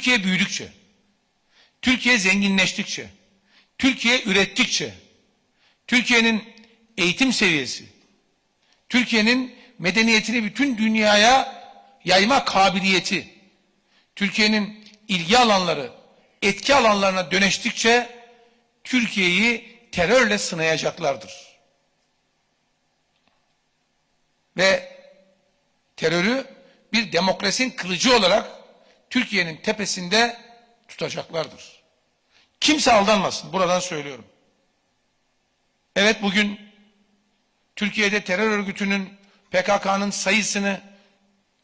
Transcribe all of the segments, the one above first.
Türkiye büyüdükçe, Türkiye zenginleştikçe, Türkiye ürettikçe, Türkiye'nin eğitim seviyesi, Türkiye'nin medeniyetini bütün dünyaya yayma kabiliyeti, Türkiye'nin ilgi alanları, etki alanlarına dönüştükçe Türkiye'yi terörle sınayacaklardır. Ve terörü bir demokrasinin kılıcı olarak Türkiye'nin tepesinde tutacaklardır. Kimse aldanmasın. Buradan söylüyorum. Evet bugün Türkiye'de terör örgütünün PKK'nın sayısını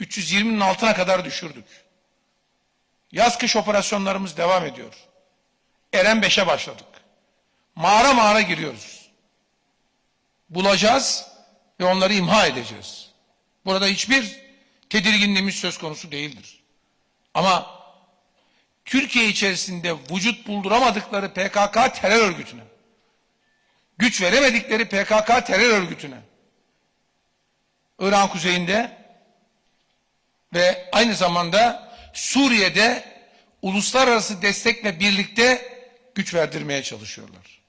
320'nin altına kadar düşürdük. Yaz kış operasyonlarımız devam ediyor. Eren 5'e başladık. Mağara mağara giriyoruz. Bulacağız ve onları imha edeceğiz. Burada hiçbir tedirginliğimiz söz konusu değildir. Ama Türkiye içerisinde vücut bulduramadıkları PKK terör örgütüne, güç veremedikleri PKK terör örgütüne, İran kuzeyinde ve aynı zamanda Suriye'de uluslararası destekle birlikte güç verdirmeye çalışıyorlar.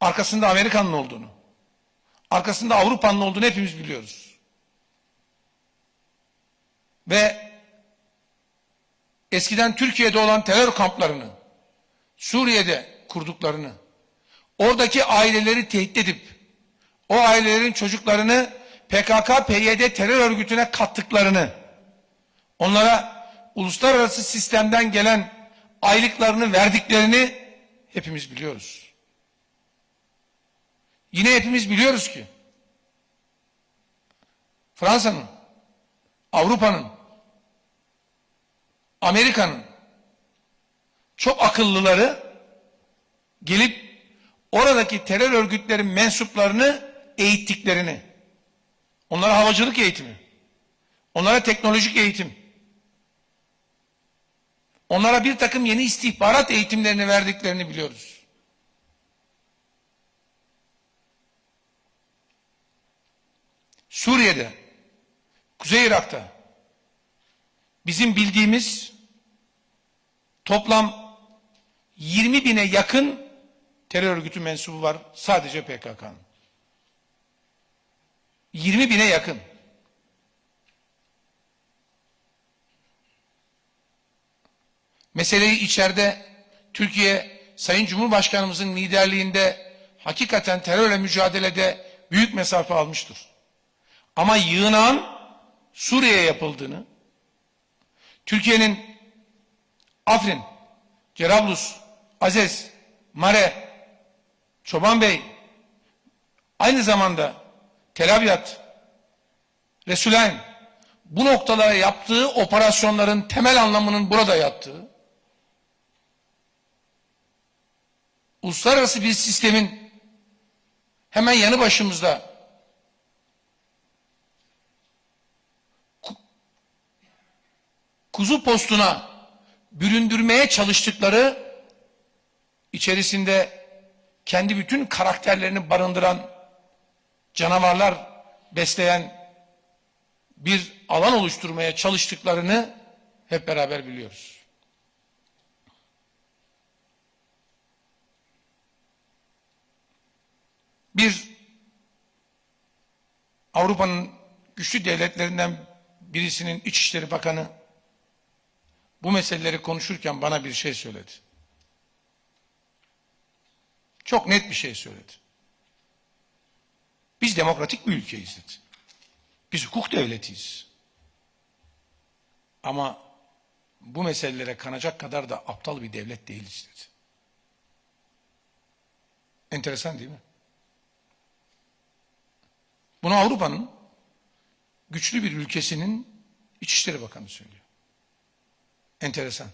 Arkasında Amerikan'ın olduğunu, arkasında Avrupa'nın olduğunu hepimiz biliyoruz. Ve eskiden Türkiye'de olan terör kamplarını, Suriye'de kurduklarını, oradaki aileleri tehdit edip, o ailelerin çocuklarını PKK, PYD terör örgütüne kattıklarını, onlara uluslararası sistemden gelen aylıklarını verdiklerini hepimiz biliyoruz. Yine hepimiz biliyoruz ki Fransa'nın, Avrupa'nın, Amerika'nın çok akıllıları gelip oradaki terör örgütlerin mensuplarını eğittiklerini, onlara havacılık eğitimi, onlara teknolojik eğitim, onlara bir takım yeni istihbarat eğitimlerini verdiklerini biliyoruz. Suriye'de, Kuzey Irak'ta bizim bildiğimiz toplam 20 bine yakın terör örgütü mensubu var sadece PKK'nın. 20 bine yakın. Meseleyi içeride Türkiye Sayın Cumhurbaşkanımızın liderliğinde hakikaten terörle mücadelede büyük mesafe almıştır. Ama yığınan Suriye'ye yapıldığını, Türkiye'nin Afrin, Cerablus, Azez, Mare, Çoban Bey, aynı zamanda Tel Abyad, Resulayn, bu noktalara yaptığı operasyonların temel anlamının burada yattığı, uluslararası bir sistemin hemen yanı başımızda kuzu postuna büründürmeye çalıştıkları içerisinde kendi bütün karakterlerini barındıran canavarlar besleyen bir alan oluşturmaya çalıştıklarını hep beraber biliyoruz. Bir Avrupa'nın güçlü devletlerinden birisinin İçişleri Bakanı bu meseleleri konuşurken bana bir şey söyledi. Çok net bir şey söyledi. Biz demokratik bir ülkeyiz dedi. Biz hukuk devletiyiz. Ama bu meselelere kanacak kadar da aptal bir devlet değiliz dedi. Enteresan değil mi? Bunu Avrupa'nın güçlü bir ülkesinin İçişleri Bakanı söylüyor. Enteresan.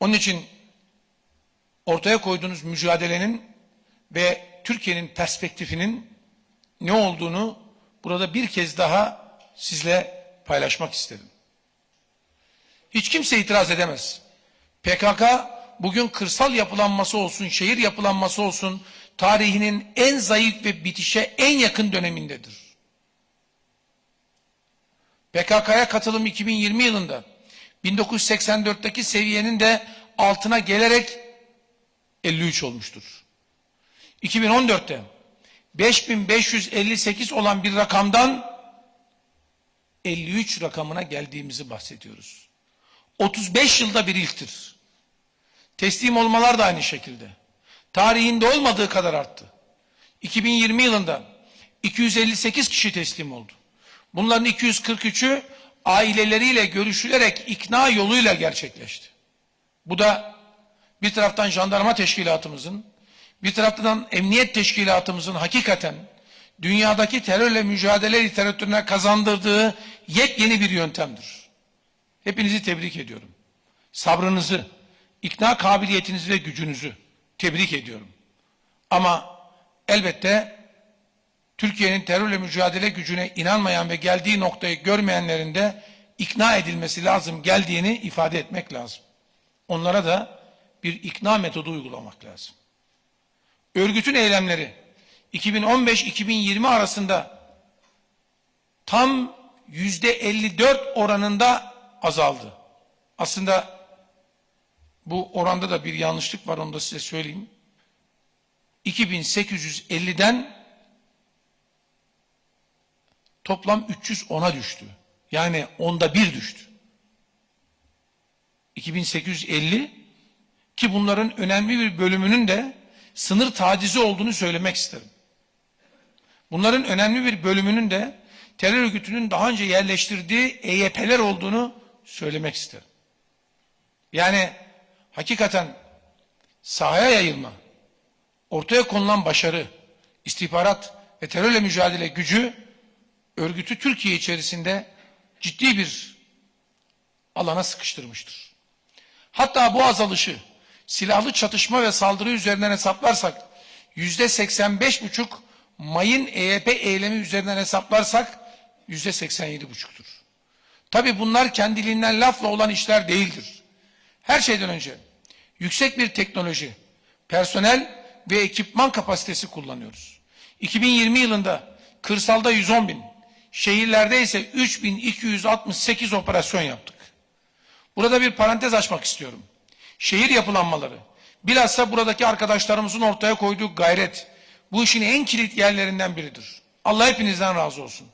Onun için ortaya koyduğunuz mücadelenin ve Türkiye'nin perspektifinin ne olduğunu burada bir kez daha sizle paylaşmak istedim. Hiç kimse itiraz edemez. PKK bugün kırsal yapılanması olsun, şehir yapılanması olsun tarihinin en zayıf ve bitişe en yakın dönemindedir. PKK'ya katılım 2020 yılında 1984'teki seviyenin de altına gelerek 53 olmuştur. 2014'te 5558 olan bir rakamdan 53 rakamına geldiğimizi bahsediyoruz. 35 yılda bir ilktir. Teslim olmalar da aynı şekilde. Tarihinde olmadığı kadar arttı. 2020 yılında 258 kişi teslim oldu. Bunların 243'ü aileleriyle görüşülerek ikna yoluyla gerçekleşti. Bu da bir taraftan jandarma teşkilatımızın, bir taraftan emniyet teşkilatımızın hakikaten dünyadaki terörle mücadele literatürüne kazandırdığı yepyeni bir yöntemdir. Hepinizi tebrik ediyorum. Sabrınızı, ikna kabiliyetinizi ve gücünüzü tebrik ediyorum. Ama elbette Türkiye'nin terörle mücadele gücüne inanmayan ve geldiği noktayı görmeyenlerin de ikna edilmesi lazım geldiğini ifade etmek lazım. Onlara da bir ikna metodu uygulamak lazım. Örgütün eylemleri 2015-2020 arasında tam yüzde 54 oranında azaldı. Aslında bu oranda da bir yanlışlık var onu da size söyleyeyim. 2850'den toplam 310'a düştü. Yani onda bir düştü. 2850 ki bunların önemli bir bölümünün de sınır tacizi olduğunu söylemek isterim. Bunların önemli bir bölümünün de terör örgütünün daha önce yerleştirdiği EYP'ler olduğunu söylemek isterim. Yani hakikaten sahaya yayılma, ortaya konulan başarı, istihbarat ve terörle mücadele gücü örgütü Türkiye içerisinde ciddi bir alana sıkıştırmıştır. Hatta bu azalışı silahlı çatışma ve saldırı üzerinden hesaplarsak yüzde 85 buçuk mayın EYP eylemi üzerinden hesaplarsak yüzde 87 buçuktur. Tabi bunlar kendiliğinden lafla olan işler değildir. Her şeyden önce yüksek bir teknoloji, personel ve ekipman kapasitesi kullanıyoruz. 2020 yılında kırsalda 110 bin, şehirlerde ise 3268 operasyon yaptık. Burada bir parantez açmak istiyorum. Şehir yapılanmaları, bilhassa buradaki arkadaşlarımızın ortaya koyduğu gayret, bu işin en kilit yerlerinden biridir. Allah hepinizden razı olsun.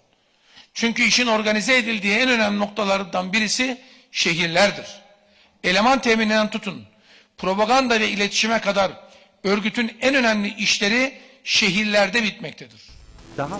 Çünkü işin organize edildiği en önemli noktalardan birisi şehirlerdir. Eleman temininden tutun, propaganda ve iletişime kadar örgütün en önemli işleri şehirlerde bitmektedir. Daha